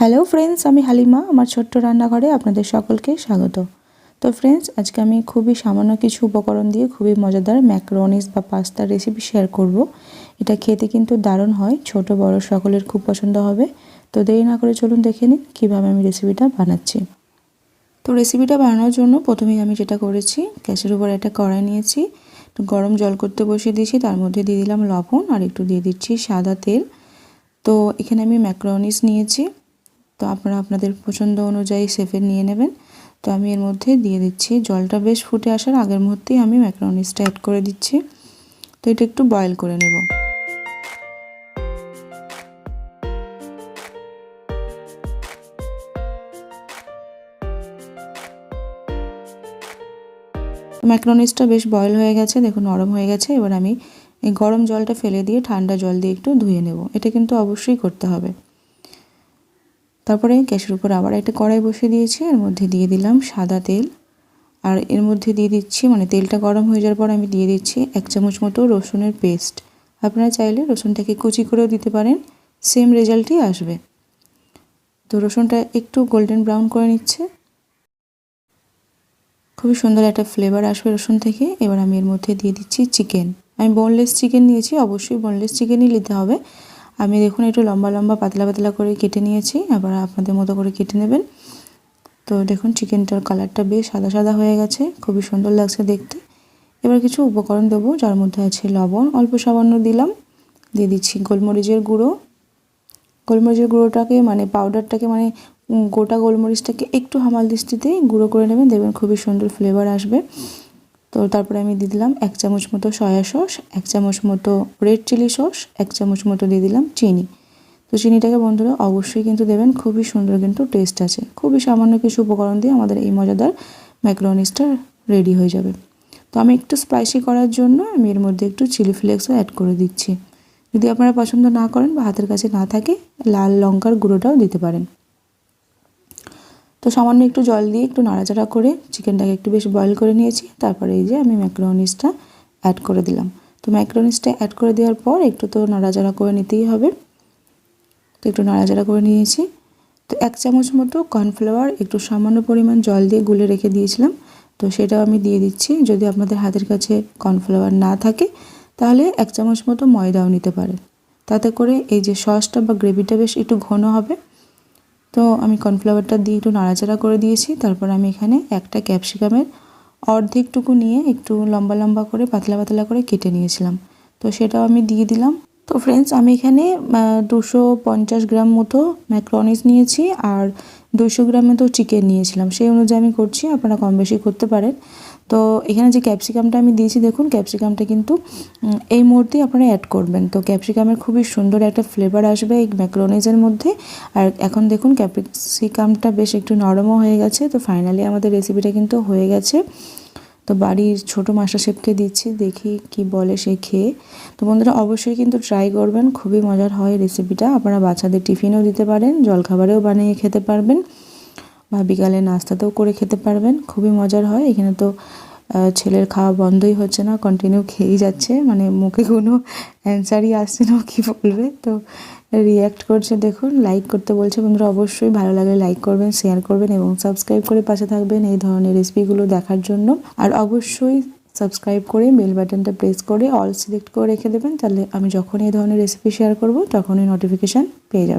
Hello friends আমি হালিমা, আমার ছোট্ট রান্নাঘরে আপনাদের সকলকে স্বাগত। তো ফ্রেন্ডস আজকে আমি খুবই সামান্য কিছু উপকরণ দিয়ে খুবই মজাদার ম্যাক্রোনিস বা পাস্তার রেসিপি শেয়ার করব। এটা খেতে কিন্তু দারুণ হয়, ছোট বড় সকলের খুব পছন্দ হবে। তো দেরি না করে চলুন দেখে নিন কীভাবে আমি রেসিপিটা বানাচ্ছি। তো রেসিপিটা বানানোর জন্য প্রথমেই আমি যেটা করেছি, গ্যাসের উপর একটা কড়াই নিয়েছি গরম জল করতে বসিয়ে দিয়েছি, তার মধ্যে দিয়ে দিলাম লবণ আর একটু দিয়ে দিচ্ছি সাদা তেল। তো এখানে আমি ম্যাক্রোনিস নিয়েছি তো আপনারা আপনাদের পছন্দ অনুযায়ী সেফের নিয়ে নেবেন। তো আমি এর মধ্যে দিয়ে দিচ্ছি। জলটা বেশ ফুটে আসার আগের মুহূর্তেই আমি ম্যাক্রোনিসটা অ্যাড করে দিচ্ছি। তো এটা একটু বয়েল করে নেব। ম্যাক্রোনিসটা বেশ বয়েল হয়ে গেছে, দেখুন নরম হয়ে গেছে। এবার আমি এই গরম জলটা ফেলে দিয়ে ঠান্ডা জল দিয়ে একটু ধুয়ে নেব। এটা কিন্তু অবশ্যই করতে হবে। তারপরে গ্যাসের উপর আবার একটা কড়াই বসিয়ে দিয়েছি। এর মধ্যে দিয়ে দিলাম সাদা তেল। আর এর মধ্যে দিয়ে দিচ্ছি মানে তেলটা গরম হয়ে যাওয়ার পর আমি দিয়ে দিচ্ছি এক চামচ মতো রসুনের পেস্ট। আপনারা চাইলে রসুনটাকে কুচি করেও দিতে পারেন সেম রেজাল্টই আসবে। তো রসুনটা একটু গোল্ডেন ব্রাউন করে নিচ্ছে। খুবই সুন্দর একটা ফ্লেভার আসবে রসুন থেকে। এবার আমি এর মধ্যে দিয়ে দিচ্ছি চিকেন আমি বোনলেস চিকেন নিয়েছি, অবশ্যই বোনলেস চিকেনই নিতে হবে। আমি দেখুন একটু লম্বা লম্বা, পাতলা পাতলা করে কেটে নিয়েছি। আবার আপনাদের মতো করে কেটে নেবেন। তো দেখুন চিকেনটার কালারটা বেশ সাদা সাদা হয়ে গেছে, খুবই সুন্দর লাগছে দেখতে। এবার কিছু উপকরণ দেবো, যার মধ্যে আছে লবণ, অল্প সামান্য দিলাম। দিয়ে দিচ্ছি গোলমরিচের গুঁড়ো। গোলমরিচের গুঁড়োটাকে মানে পাউডারটাকে মানে গোটা গোলমরিচটাকে একটু হামাল দৃষ্টিতে গুঁড়ো করে নেবেন, দেখবেন খুবই সুন্দর ফ্লেভার আসবে। তো তারপরে আমি দিয়ে দিলাম এক চামচ মতো সয়া সস, এক চামচ মতো রেড চিলি সস, এক চামচ মতো দিয়ে দিলাম চিনি। তো চিনিটাকে বন্ধুরা অবশ্যই কিন্তু দেবেন, খুবই সুন্দর কিন্তু টেস্ট আছে। খুবই সামান্য কিছু উপকরণ দিয়ে আমাদের এই মজাদার ম্যাক্রোনিসটা রেডি হয়ে যাবে। তো আমি একটু স্পাইসি করার জন্য আমি এর মধ্যে একটু চিলি ফ্লেক্সও অ্যাড করে দিচ্ছি। যদি আপনারা পছন্দ না করেন বা হাতের কাছে না থাকে, লাল লঙ্কার গুঁড়োটাও দিতে পারেন। সামান্য একটু জল দিয়ে একটু নাড়াচাড়া করে চিকেনটাকে একটু বেশ বয়েল করে নিয়েছি। তারপরে এই যে আমি ম্যাক্রোনিসটা অ্যাড করে দিলাম। তো ম্যাক্রোনিসটা অ্যাড করে দেওয়ার পর একটু তো নাড়াচাড়া করে নিতেই হবে। তো একটু নাড়াচাড়া করে নিয়েছি। তো এক চামচ মতো কর্নফ্লাওয়ার একটু সামান্য পরিমাণ জল দিয়ে গুলে রেখে দিয়েছিলাম। তো সেটাও আমি দিয়ে দিচ্ছি। যদি আপনাদের হাতের কাছে কর্নফ্লাওয়ার না থাকে, তাহলে এক চামচ মতো ময়দাও নিতে পারেন। তাতে করে এই যে সসটা বা গ্রেভিটা বেশ একটু ঘন হবে। তো আমি কর্নফ্লাওয়ারটা দিয়ে একটু নাড়াচাড়া করে দিয়েছি, তারপর আমি এখানে একটা ক্যাপসিকামের অর্ধেকটুকু নিয়ে একটু লম্বা লম্বা করে, পাতলা পাতলা করে কেটে নিয়েছিলাম। তো সেটাও আমি দিয়ে দিলাম। তো ফ্রেন্ডস আমি এখানে দুশো পঞ্চাশ গ্রাম মতো ম্যাক্রনিস নিয়েছি আর দুশো গ্রাম মতো চিকেন নিয়েছিলাম। সেই অনুযায়ী আমি করছি, আপনারা কম বেশি করতে পারেন। তো এখানে যে ক্যাপসিকামটা আমি দিয়েছি, দেখুন ক্যাপসিকামটা কিন্তু এই মুহূর্তেই আপনারা অ্যাড করবেন। তো ক্যাপসিকামের খুবই সুন্দর একটা ফ্লেভার আসবে এই ম্যাক্রোনিজের মধ্যে। আর এখন দেখুন ক্যাপসিকামটা বেশ একটু নরমও হয়ে গেছে। তো ফাইনালি আমাদের রেসিপিটা কিন্তু হয়ে গেছে। তো বাড়ির ছোটো মাস্টার শেফকে দিচ্ছি, দেখি কি বলে সে খেয়ে। তো বন্ধুরা, অবশ্যই কিন্তু ট্রাই করবেন, খুবই মজার হয় রেসিপিটা আপনারা বাচ্চাদের টিফিনও দিতে পারেন, জলখাবারেও বানিয়ে খেতে পারবেন, বা বিকালে নাস্তাতেও করে খেতে পারবেন, খুবই মজার হয়। এখানে তো ছেলের খাওয়া বন্ধই হচ্ছে না কন্টিনিউ খেয়েই যাচ্ছে মানে মুখে কোনো অ্যান্সারই আসছে না কী বলবে? তো রিয়্যাক্ট করছে, দেখুন লাইক করতে বলছে, বন্ধুরা অবশ্যই ভালো লাগলে লাইক করবেন শেয়ার করবেন এবং সাবস্ক্রাইব করে পাশে থাকবেন এই ধরনের রেসিপিগুলো দেখার জন্য। আর অবশ্যই সাবস্ক্রাইব করে বেল বাটনটা প্রেস করে অল সিলেক্ট করে রেখে দেবেন, তাহলে আমি যখন এই ধরনের রেসিপি শেয়ার করব, তখনই নোটিফিকেশান পেয়ে যাবেন।